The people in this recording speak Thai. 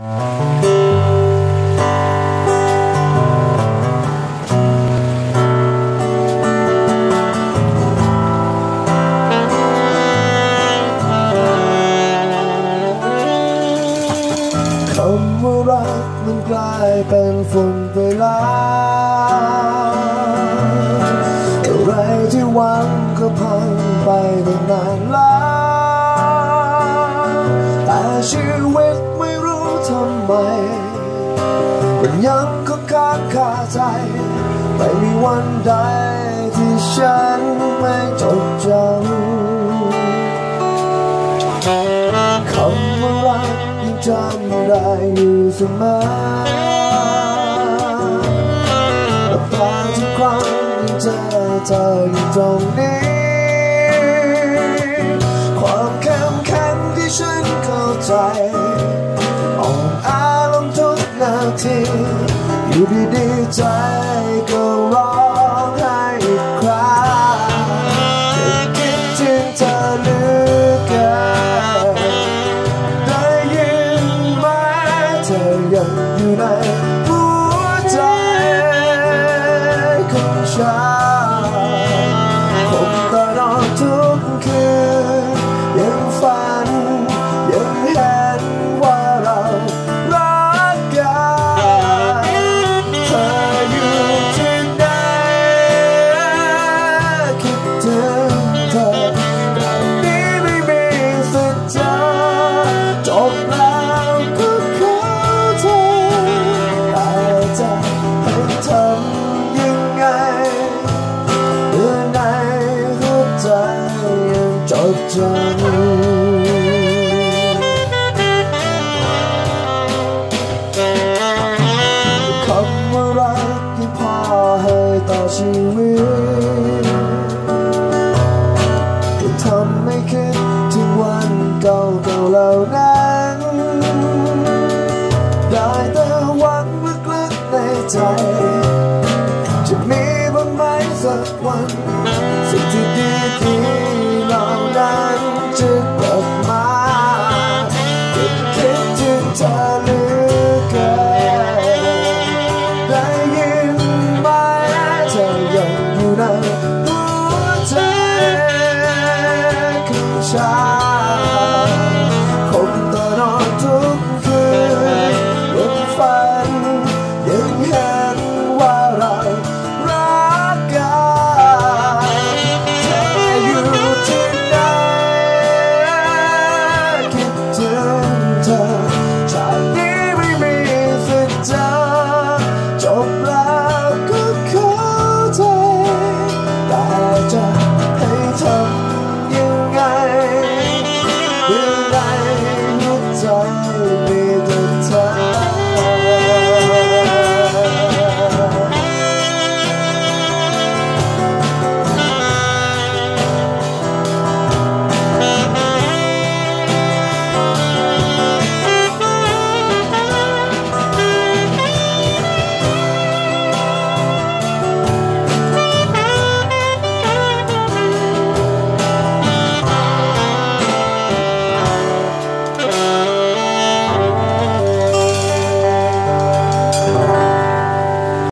คำว่ารักมันกลายเป็นฝุ่นไปแล้วอะไรที่หวังก็พังไปตั้งนานแล้วแต่ชีวิต ไมมันยังก็ค้างคาใจ ไม่มีวันใดที่ฉันไม่จดจำคำว่ารักยังจำได้อยู่เสมอน้ำตาทุกครั้งที่เจอเธออยู่ตรงนี้ ความเข้มแข็งที่ฉันเข้าใจ อยู่ จดจำคำว่ารักที่พอให้ต่อชีวิตที่ทำให้คิดถึงวันเก่าๆเหล่านั้นได้แต่หวังลึกๆในใจ